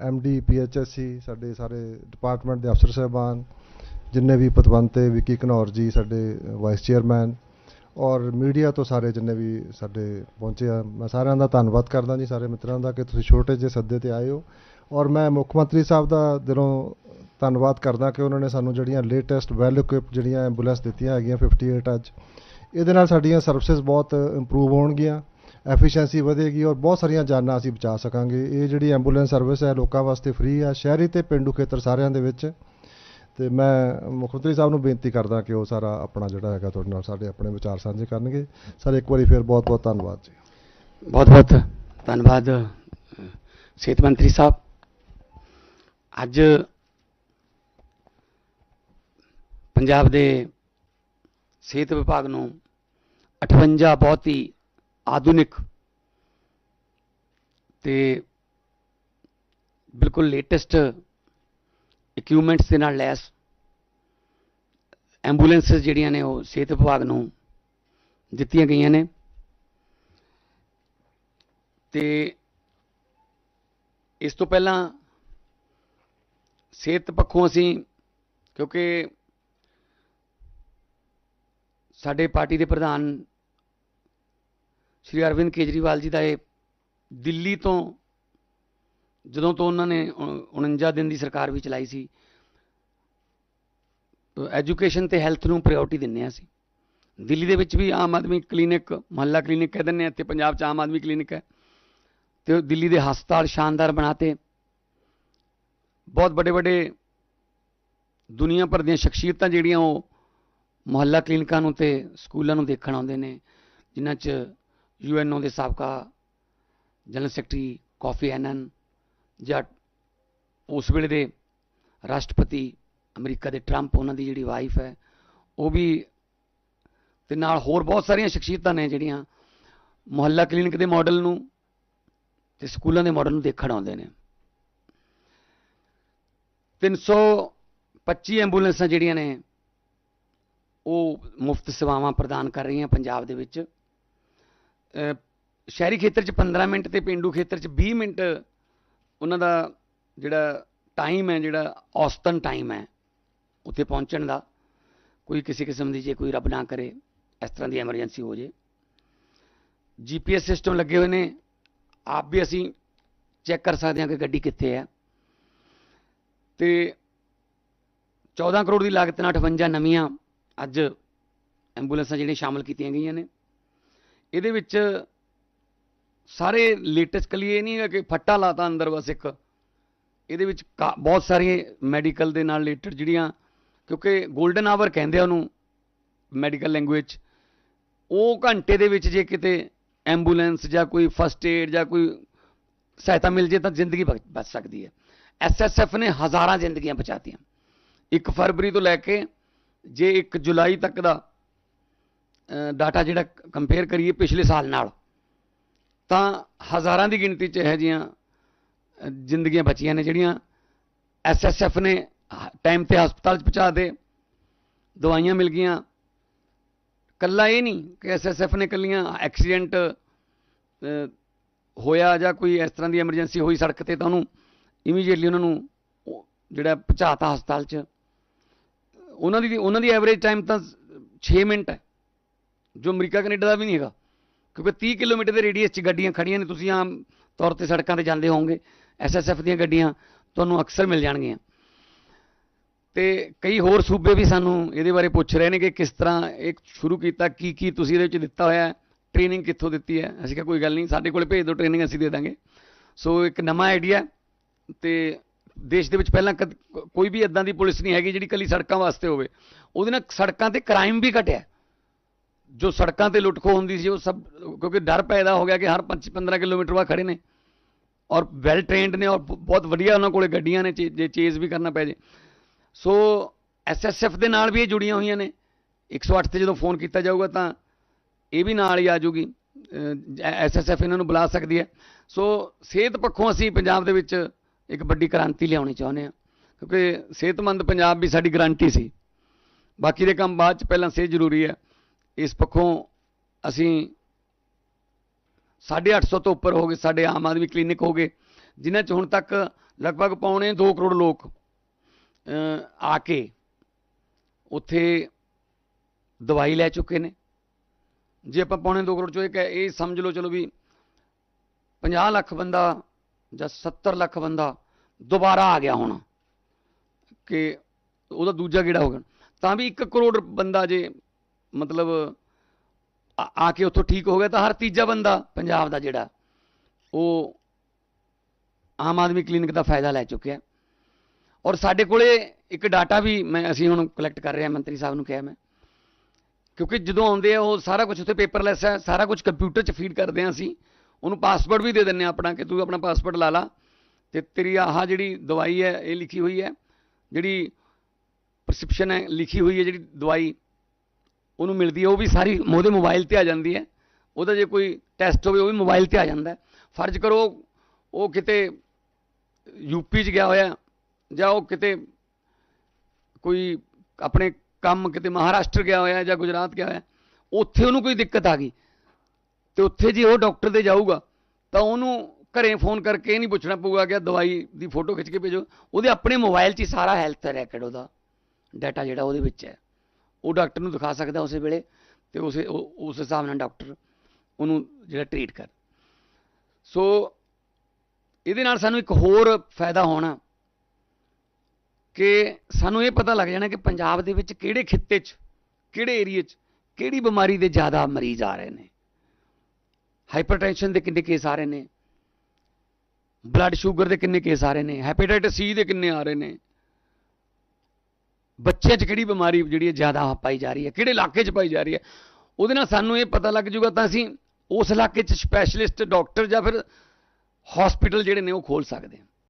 MD ਪੀਐਚਐਸਸੀ ਸਾਡੇ ਸਾਰੇ department ਦੇ ਅਫਸਰ ਸਾਹਿਬਾਨ, ਜਿੰਨੇ ਵੀ ਪਤਵੰਤੇ, ਵਿਕੀ ਘਨੌਰ ਜੀ, ਸਾਡੇ ਵਾਈਸ ਚੇਅਰਮੈਨ ਔਰ ਮੀਡੀਆ ਤੋਂ ਸਾਰੇ ਜਿੰਨੇ ਵੀ ਸਾਡੇ ਪਹੁੰਚੇ ਆ, ਮੈਂ ਸਾਰਿਆਂ ਦਾ ਧੰਨਵਾਦ ਕਰਦਾ ਜੀ, ਸਾਰੇ ਮਿੱਤਰਾਂ ਦਾ ਕਿ ਤੁਸੀਂ ਛੋਟੇ ਜਿਹੇ ਸੱਦੇ ਤੇ ਆਏ ਹੋ ਔਰ ਮੈਂ ਮੁੱਖ ਮੰਤਰੀ ਸਾਹਿਬ ਦਾ ਦਿਲੋਂ ਧੰਨਵਾਦ ਕਰਦਾ ਕਿ ਉਹਨਾਂ ਨੇ ਸਾਨੂੰ ਜਿਹੜੀਆਂ ਲੇਟੈਸਟ ਵੈਲ ਇਕੁਇਪ ਜਿਹੜੀਆਂ ਐਂਬੂਲੈਂਸ ਦਿੱਤੀਆਂ ਹੈਗੀਆਂ 58 ਅੱਜ, ਇਹਦੇ ਨਾਲ ਸਾਡੀਆਂ ਸਰਵਿਸਿਜ਼ ਬਹੁਤ ਇੰਪਰੂਵ ਹੋਣਗੀਆਂ ਐਫੀਸ਼ੀਐਂਸੀ ਵਧੇਗੀ ਔਰ ਬਹੁਤ ਸਾਰੀਆਂ ਜਾਨਾਂ ਅਸੀਂ ਬਚਾ ਸਕਾਂਗੇ। ਇਹ ਜਿਹੜੀ ਐਂਬੂਲੈਂਸ ਸਰਵਿਸ ਹੈ, ਲੋਕਾਂ ਵਾਸਤੇ ਫ੍ਰੀ ਆ ਸ਼ਹਿਰੀ ਤੇ ਪਿੰਡੂ ਖੇਤਰ ਸਾਰਿਆਂ ਦੇ ਵਿੱਚ। ਤੇ ਮੈਂ ਮੁੱਖ ਮੰਤਰੀ ਸਾਹਿਬ ਨੂੰ ਬੇਨਤੀ ਕਰਦਾ ਕਿ ਉਹ ਸਾਰਾ ਆਪਣਾ ਜਿਹੜਾ ਹੈਗਾ ਤੁਹਾਡੇ ਨਾਲ ਸਾਡੇ ਆਪਣੇ ਵਿਚਾਰ ਸਾਂਝੇ ਕਰਨਗੇ। ਸਰ, ਇੱਕ ਵਾਰੀ ਫਿਰ ਬਹੁਤ ਬਹੁਤ ਧੰਨਵਾਦ ਜੀ। ਬਹੁਤ ਬਹੁਤ ਧੰਨਵਾਦ, ਸਿਹਤ ਮੰਤਰੀ ਸਾਹਿਬ। ਅੱਜ ਪੰਜਾਬ ਦੇ ਸਿਹਤ ਵਿਭਾਗ ਨੂੰ 58 ਬਹੁਤ ਹੀ ਆਧੁਨਿਕ ਤੇ ਬਿਲਕੁਲ ਲੇਟੈਸਟ ਇਕਵਿਪਮੈਂਟਸ ਦੇ ਨਾਲ ਲੈਸ ਐਂਬੂਲੈਂਸਸ ਜਿਹੜੀਆਂ ਨੇ ਉਹ ਸਿਹਤ ਵਿਭਾਗ ਨੂੰ ਦਿੱਤੀਆਂ ਗਈਆਂ ਨੇ। ਤੇ ਇਸ ਤੋਂ ਪਹਿਲਾਂ ਸਿਹਤ ਪੱਖੋਂ ਅਸੀਂ, ਕਿਉਂਕਿ ਸਾਡੇ ਪਾਰਟੀ ਦੇ ਪ੍ਰਧਾਨ ਸ਼੍ਰੀ ਅਰਵਿੰਦ ਕੇਜਰੀਵਾਲ ਜੀ ਦਾ ਇਹ ਦਿੱਲੀ ਤੋਂ ਜਦੋਂ ਤੋਂ ਉਹਨਾਂ ਨੇ ਉਣ- 49 ਦਿਨ ਦੀ ਸਰਕਾਰ ਵੀ ਚਲਾਈ ਸੀ ਐਜੂਕੇਸ਼ਨ ਤੇ ਹੈਲਥ ਨੂੰ ਪ੍ਰਾਇੋਰਟੀ ਦਿੰਨੇ ਆ ਅਸੀਂ। ਦਿੱਲੀ ਦੇ ਵਿੱਚ ਵੀ ਆਮ ਆਦਮੀ ਕਲੀਨਿਕ, ਮੁਹੱਲਾ ਕਲੀਨਿਕ ਕਹਿ ਦਿੰਦੇ ਆ ਤੇ ਪੰਜਾਬ 'ਚ ਆਮ ਆਦਮੀ ਕਲੀਨਿਕ ਹੈ। ਤੇ ਉਹ ਦਿੱਲੀ ਦੇ ਹਸਪਤਾਲ ਸ਼ਾਨਦਾਰ ਬਣਾਤੇ। ਬਹੁਤ ਵੱਡੇ ਵੱਡੇ ਦੁਨੀਆ ਭਰ ਦੀਆਂ ਸ਼ਖਸੀਅਤਾਂ ਜਿਹੜੀਆਂ ਉਹ ਮੁਹੱਲਾ ਕਲੀਨਿਕਾਂ ਨੂੰ ਤੇ ਸਕੂਲਾਂ ਨੂੰ ਦੇਖਣ ਆਉਂਦੇ ਨੇ, ਜਿਨ੍ਹਾਂ 'ਚ ਯੂਐਨਓ ਦੇ ਸਾਬਕਾ ਜਨਰਲ ਸੈਕਟਰੀ ਕਾਫੀ ਐਨਨ ਜਾਂ ਉਸ ਵੇਲੇ ਦੇ ਰਾਸ਼ਟਰਪਤੀ ਅਮਰੀਕਾ ਦੇ ਟਰੰਪ, ਉਹਨਾਂ ਦੀ ਜਿਹੜੀ ਵਾਈਫ ਹੈ, ਉਹ ਵੀ ਤੇ ਨਾਲ ਹੋਰ ਬਹੁਤ ਸਾਰੀਆਂ ਸ਼ਖਸੀਅਤਾਂ ਨੇ ਜਿਹੜੀਆਂ ਮੁਹੱਲਾ ਕਲੀਨਿਕ ਦੇ ਮਾਡਲ ਨੂੰ ਤੇ ਸਕੂਲਾਂ ਦੇ ਮਾਡਲ ਨੂੰ ਦੇਖਣ ਆਉਂਦੇ ਨੇ। 325 ਐਂਬੂਲੈਂਸਾਂ ਜਿਹੜੀਆਂ ਨੇ, ਉਹ ਮੁਫਤ ਸੇਵਾਵਾਂ ਪ੍ਰਦਾਨ ਕਰ ਰਹੀਆਂ ਪੰਜਾਬ ਦੇ ਵਿੱਚ। ਸ਼ਹਿਰੀ ਖੇਤਰ 'ਚ 15 ਮਿੰਟ ਤੇ ਪਿੰਡੂ ਖੇਤਰ 'ਚ 20 ਮਿੰਟ ਉਹਨਾਂ ਦਾ ਜਿਹੜਾ ਟਾਈਮ ਹੈ, ਜਿਹੜਾ ਔਸਤਨ ਟਾਈਮ ਹੈ, ਉੱਥੇ ਪਹੁੰਚਣ ਦਾ। ਕੋਈ ਕਿਸੇ ਕਿਸਮ ਦੀ ਜੇ ਕੋਈ ਰੱਬ ਨਾ ਕਰੇ, ਇਸ ਤਰ੍ਹਾਂ ਦੀ ਐਮਰਜੈਂਸੀ ਹੋ ਜੇ। ਜੀਪੀਐਸ ਸਿਸਟਮ ਲੱਗੇ ਹੋਏ ਨੇ। ਆਪ ਵੀ ਅਸੀਂ ਚੈੱਕ ਕਰ ਸਕਦੇ ਹਾਂ ਕਿ ਗੱਡੀ ਕਿੱਥੇ ਹੈ। ਤੇ 14 ਕਰੋੜ ਦੀ ਲਾਗਤ ਨਾਲ 58 ਨਵੀਆਂ ਅੱਜ ਐਂਬੂਲੈਂਸਾਂ ਜਿਹੜੀਆਂ ਸ਼ਾਮਲ ਕੀਤੀਆਂ ਗਈਆਂ ਨੇ। ਇਹਦੇ ਵਿੱਚ ਸਾਰੇ ਲੇਟੈਸਟ ਕਲੀ ਇਹ ਨਹੀਂ ਹੈ ਕਿ ਫੱਟਾ ਲਾਤਾ ਅੰਦਰ ਬਸ ਇੱਕ। ਇਹਦੇ ਵਿੱਚ ਕਾ- ਬਹੁਤ ਸਾਰੀਆਂ ਮੈਡੀਕਲ ਦੇ ਨਾਲ ਰਿਲੇਟਡ ਜਿਹੜੀਆਂ, ਕਿਉਂਕਿ 골ਡਨ ਆਵਰ ਕਹਿੰਦੇ ਆ ਉਹਨੂੰ ਮੈਡੀਕਲ ਲੈਂਗੁਏਜ ਉਹ ਘੰਟੇ ਦੇ ਵਿੱਚ ਜੇ ਕਿਤੇ ਐਂਬੂਲੈਂਸ ਜਾਂ ਕੋਈ ਫਸਟ ਏਡ ਜਾਂ ਕੋਈ ਸਹਾਇਤਾ ਮਿਲ ਜੇ ਤਾਂ ਜ਼ਿੰਦਗੀ ਬਚ ਬਚ ਸਕਦੀ ਹੈ। ਐਸਐਸਐਫ ਨੇ ਹਜ਼ਾਰਾਂ ਜ਼ਿੰਦਗੀਆਂ ਬਚਾਤੀਆਂ। 1 ਫਰਵਰੀ ਤੋਂ ਲੈ ਕੇ ਜੇ 1 ਜੁਲਾਈ ਤੱਕ ਦਾ ਡਾਟਾ ਜਿਹੜਾ ਕੰਪੇਅਰ ਕਰੀਏ ਪਿਛਲੇ ਸਾਲ ਨਾਲ, ਤਾਂ ਹਜ਼ਾਰਾਂ ਦੀ ਗਿਣਤੀ 'ਚ ਇਹੋ ਜਿਹੀਆਂ ਜ਼ਿੰਦਗੀਆਂ ਬਚੀਆਂ ਨੇ ਜਿਹੜੀਆਂ ਐਸਐਸਐਫ ਨੇ ਟਾਈਮ ਤੇ ਹਸਪਤਾਲ 'ਚ ਪਹੁੰਚਾ ਦੇ ਦਵਾਈਆਂ ਮਿਲ ਗਈਆਂ। ਕੱਲਾ ਇਹ ਨਹੀਂ ਕਿ ਐਸਐਸਐਫ ਨੇ ਕੱਲੀਆਂ ਐਕਸੀਡੈਂਟ ਹੋਇਆ ਜਾਂ ਕੋਈ ਇਸ ਤਰ੍ਹਾਂ ਦੀ ਐਮਰਜੈਂਸੀ ਹੋਈ ਸੜਕ ਤੇ ਤਾਂ ਉਹਨੂੰ ਇਮੀਡੀਏਟਲੀ ਉਹਨਾਂ ਨੂੰ ਉਹ ਜਿਹੜਾ ਪਹੁੰਚਾਤਾ ਹਸਪਤਾਲ 'ਚ। ਉਹਨਾਂ ਦੀ ਉਹਨਾਂ ਦੀ ਐਵਰੇਜ ਟਾਈਮ ਤਾਂ 6 ਮਿੰਟ ਹੈ। ਜੋ ਅਮਰੀਕਾ, ਕੈਨੇਡਾ ਦਾ ਵੀ ਨਹੀਂ ਹੈਗਾ। ਕਿਉਂਕਿ 30 ਕਿਲੋਮੀਟਰ ਦੇ ਰੇਡੀਅਸ 'ਚ ਗੱਡੀਆਂ ਖੜੀਆਂ ਨੇ, ਤੁਸੀਂ ਆਮ ਤੌਰ ਤੇ ਸੜਕਾਂ ਤੇ ਜਾਂਦੇ ਹੋਵੋਗੇ। ਐਸਐਸਐਫ ਦੀਆਂ ਗੱਡੀਆਂ ਤੁਹਾਨੂੰ ਅਕਸਰ ਮਿਲ ਜਾਣਗੀਆਂ। ਤੇ ਕਈ ਹੋਰ ਸੂਬੇ ਵੀ ਸਾਨੂੰ ਇਹਦੇ ਬਾਰੇ ਪੁੱਛ ਰਹੇ ਨੇ ਕਿ ਕਿਸ ਤਰ੍ਹਾਂ ਇਹ ਸ਼ੁਰੂ ਕੀਤਾ, ਕੀ ਕੀ ਤੁਸੀਂ ਇਹਦੇ ਵਿੱਚ ਦਿੱਤਾ ਹੋਇਆ ਹੈ ਟ੍ਰੇਨਿੰਗ ਕਿੱਥੋਂ ਦਿੱਤੀ ਹੈ। ਅਸੀਂ ਕਿਹਾ, ਕੋਈ ਗੱਲ ਨਹੀਂ, ਸਾਡੇ ਕੋਲ ਭੇਜ ਦਿਓ ਟ੍ਰੇਨਿੰਗ ਅਸੀਂ ਦੇ ਦਾਂਗੇ। ਸੋ ਇੱਕ ਨਵਾਂ ਆਈਡੀਆ ਤੇ ਦੇਸ਼ ਦੇ ਵਿੱਚ ਪਹਿਲਾਂ ਕਦ- ਕੋਈ ਵੀ ਇਦਾਂ ਦੀ ਪੁਲਿਸ ਨਹੀਂ ਹੈਗੀ ਜਿਹੜੀ ਕੱਲੀ ਸੜਕਾਂ ਵਾਸਤੇ ਹੋਵੇ। ਉਹਦੇ ਨਾਲ ਸੜਕਾਂ ਤੇ ਕ੍ਰਾਈਮ ਵੀ ਘਟਿਆ। ਜੋ ਸੜਕਾਂ ਤੇ ਲੁੱਟਖੋ ਹੁੰਦੀ ਸੀ, ਉਹ ਸਭ, ਕਿਉਂਕਿ ਡਰ ਪੈਦਾ ਹੋ ਗਿਆ ਕਿ ਹਰ 5 15 ਕਿਲੋਮੀਟਰ ਬਾਅਦ ਖੜੇ ਨੇ। ਔਰ ਵੈਲ ਟ੍ਰੇਨਡ ਨੇ ਔਰ ਬਹੁਤ ਵਧੀਆ ਉਹਨਾਂ ਕੋਲੇ ਗੱਡੀਆਂ ਨੇ, ਚੇ- ਜੇ ਚੇਜ਼ ਵੀ ਕਰਨਾ ਪੈ ਜੇ। ਸੋ ਐਸਐਸਐਫ ਦੇ ਨਾਲ ਵੀ ਇਹ ਜੁੜੀਆਂ ਹੋਈਆਂ ਨੇ। 108 ਤੇ ਜਦੋਂ ਫੋਨ ਕੀਤਾ ਜਾਊਗਾ ਤਾਂ ਇਹ ਵੀ ਨਾਲ ਹੀ ਆ ਜਾਊਗੀ ਐਸਐਸਐਫ ਇਹਨਾਂ ਨੂੰ ਬੁਲਾ ਸਕਦੀ ਹੈ। ਸੋ ਸਿਹਤ ਪੱਖੋਂ ਅਸੀਂ ਪੰਜਾਬ ਦੇ ਵਿੱਚ ਇੱਕ ਵੱਡੀ ਕ੍ਰਾਂਤੀ ਲਿਆਉਣੀ ਚਾਹੁੰਦੇ ਹਾਂ। ਕਿਉਂਕਿ ਸਿਹਤਮੰਦ ਪੰਜਾਬ ਵੀ ਸਾਡੀ ਗਰੰਟੀ ਸੀ। ਬਾਕੀ ਦੇ ਕੰਮ ਬਾਅਦ ਚ ਪਹਿਲਾਂ ਸਿਹਤ ਜ਼ਰੂਰੀ ਹੈ। ਇਸ ਪੱਖੋਂ ਅਸੀਂ 850 ਤੋਂ ਉੱਪਰ ਹੋ ਗਏ, ਸਾਡੇ ਆਮ ਆਦਮੀ ਕਲੀਨਿਕ ਹੋ ਗਏ, ਜਿਨ੍ਹਾਂ ਚ ਹੁਣ ਤੱਕ ਲਗਭਗ ਪੌਣੇ 2 ਕਰੋੜ ਲੋਕ ਆ ਕੇ ਉੱਥੇ ਦਵਾਈ ਲੈ ਚੁੱਕੇ ਨੇ। ਜੇ ਆਪਾਂ ਪੌਣੇ 2 ਕਰੋੜ ਚੋਂ ਇੱਕ ਇਹ ਸਮਝ ਲਓ ਚਲੋ ਵੀ 50 ਲੱਖ ਬੰਦਾ ਜਾਂ 70 ਲੱਖ ਬੰਦਾ ਦੁਬਾਰਾ ਆ ਗਿਆ ਹੁਣ, ਕਿ ਉਹਦਾ ਦੂਜਾ ਗੇੜਾ ਹੋ ਗਿਆ। ਤਾਂ ਵੀ 1 ਕਰੋੜ ਬੰਦਾ ਜੇ ਮਤਲਬ, ਆ ਆ ਕੇ ਉੱਥੋਂ ਠੀਕ ਹੋ ਗਿਆ ਤਾਂ ਹਰ ਤੀਜਾ ਬੰਦਾ ਪੰਜਾਬ ਦਾ ਜਿਹੜਾ, ਉਹ ਆਮ ਆਦਮੀ ਕਲੀਨਿਕ ਦਾ ਫਾਇਦਾ ਲੈ ਚੁੱਕਿਆ। ਔਰ ਸਾਡੇ ਕੋਲੇ ਇੱਕ ਡਾਟਾ ਵੀ ਮੈਂ, ਅਸੀਂ ਹੁਣ ਕਲੈਕਟ ਕਰ ਰਹੇ ਹਾਂ, ਮੰਤਰੀ ਸਾਹਿਬ ਨੂੰ ਕਿਹਾ ਮੈਂ। ਕਿਉਂਕਿ ਜਦੋਂ ਆਉਂਦੇ ਆ, ਉਹ ਸਾਰਾ ਕੁਝ ਉੱਥੇ ਪੇਪਰਲੈਸ ਹੈ, ਸਾਰਾ ਕੁਝ ਕੰਪਿਊਟਰ 'ਚ ਫੀਡ ਕਰਦੇ ਹਾਂ ਅਸੀਂ। ਉਹਨੂੰ ਪਾਸਵਰਡ ਵੀ ਦੇ ਦਿੰਦੇ ਆ ਆਪਣਾ, ਕਿ ਤੂੰ ਆਪਣਾ ਪਾਸਵਰਡ ਲਾ ਲਾ। ਤੇ ਤੇਰੀ ਆਹ ਜਿਹੜੀ ਦਵਾਈ ਹੈ, ਇਹ ਲਿਖੀ ਹੋਈ ਹੈ, ਜਿਹੜੀ ਪ੍ਰਸਕ੍ਰਿਪਸ਼ਨ ਹੈ, ਲਿਖੀ ਹੋਈ ਹੈ ਜਿਹੜੀ ਦਵਾਈ ਉਹਨੂੰ ਮਿਲਦੀ ਹੈ, ਉਹ ਵੀ ਸਾਰੀ ਉਹਦੇ ਮੋਬਾਈਲ ਤੇ ਆ ਜਾਂਦੀ ਹੈ। ਉਹਦਾ ਜੇ ਕੋਈ ਟੈਸਟ ਹੋਵੇ, ਉਹ ਵੀ ਮੋਬਾਈਲ ਤੇ ਆ ਜਾਂਦਾ ਫਰਜ਼ ਕਰੋ, ਉਹ ਕਿਤੇ ਯੂਪੀ 'ਚ ਗਿਆ ਹੋਇਆ ਜਾਂ ਉਹ ਕਿਤੇ ਕੋਈ ਆਪਣੇ ਕੰਮ ਕਿਤੇ ਮਹਾਰਾਸ਼ਟਰ ਗਿਆ ਹੋਇਆ ਜਾਂ ਗੁਜਰਾਤ ਗਿਆ ਹੋਇਆ ਉੱਥੇ ਉਹਨੂੰ ਕੋਈ ਦਿੱਕਤ ਆ ਗਈ। ਤੇ ਉੱਥੇ ਜੇ ਉਹ ਡਾਕਟਰ ਦੇ ਜਾਊਗਾ, ਤਾਂ ਉਹਨੂੰ ਘਰੇ ਫੋਨ ਕਰਕੇ ਇਹ ਨਹੀਂ ਪੁੱਛਣਾ ਪਊਗਾ ਕਿ ਦਵਾਈ ਦੀ ਫੋਟੋ ਖਿੱਚ ਕੇ ਭੇਜੋ। ਉਹਦੇ ਆਪਣੇ ਮੋਬਾਈਲ 'ਚ ਹੀ ਸਾਰਾ ਹੈਲਥ ਰੈਕਡ ਉਹਦਾ ਡਾਟਾ ਜਿਹੜਾ ਉਹਦੇ ਵਿੱਚ ਹੈ। ਉਹ ਡਾਕਟਰ ਨੂੰ ਦਿਖਾ ਸਕਦਾ ਉਸੇ ਵੇਲੇ ਤੇ ਉਸੇ ਉਹ- ਉਸ ਹਿਸਾਬ ਨਾਲ ਡਾਕਟਰ ਉਹਨੂੰ ਜਿਹੜਾ ਟ੍ਰੀਟ ਕਰ। ਸੋ ਇਹਦੇ ਨਾਲ ਸਾਨੂੰ ਇੱਕ ਹੋਰ ਫਾਇਦਾ ਹੋਣਾ ਕਿ ਸਾਨੂੰ ਇਹ ਪਤਾ ਲੱਗ ਜਾਣਾ ਕਿ ਪੰਜਾਬ ਦੇ ਵਿੱਚ ਕਿਹੜੇ ਖਿੱਤੇ 'ਚ, ਕਿਹੜੇ ਏਰੀਏ 'ਚ ਕਿਹੜੀ ਬਿਮਾਰੀ ਦੇ ਜ਼ਿਆਦਾ ਮਰੀਜ਼ ਆ ਰਹੇ ਨੇ। ਹਾਈਪਰਟੈਂਸ਼ਨ ਦੇ ਕਿੰਨੇ ਕੇਸ ਆ ਰਹੇ ਨੇ। ਬਲੱਡ ਸ਼ੂਗਰ ਦੇ ਕਿੰਨੇ ਕੇਸ ਆ ਰਹੇ ਨੇ। ਹੈਪੇਟਾਈਟਸ ਸੀ ਦੇ ਕਿੰਨੇ ਆ ਰਹੇ ਨੇ। ਬੱਚਿਆਂ 'ਚ ਕਿਹੜੀ ਬਿਮਾਰੀ ਜਿਹੜੀ ਹੈ ਜ਼ਿਆਦਾ ਪਾਈ ਜਾ ਰਹੀ ਹੈ? ਕਿਹੜੇ ਇਲਾਕੇ 'ਚ ਪਾਈ ਜਾ ਰਹੀ ਹੈ? ਉਹਦੇ ਨਾਲ ਸਾਨੂੰ ਇਹ ਪਤਾ ਲੱਗ ਜੂਗਾ ਤਾਂ ਅਸੀਂ ਉਸ ਇਲਾਕੇ 'ਚ ਸਪੈਸ਼ਲਿਸਟ ਡਾਕਟਰ ਜਾਂ ਫਿਰ ਹਸਪੀਟਲ ਜਿਹੜੇ ਨੇ ਉਹ ਖੋਲ ਸਕਦੇ ਹਾਂ।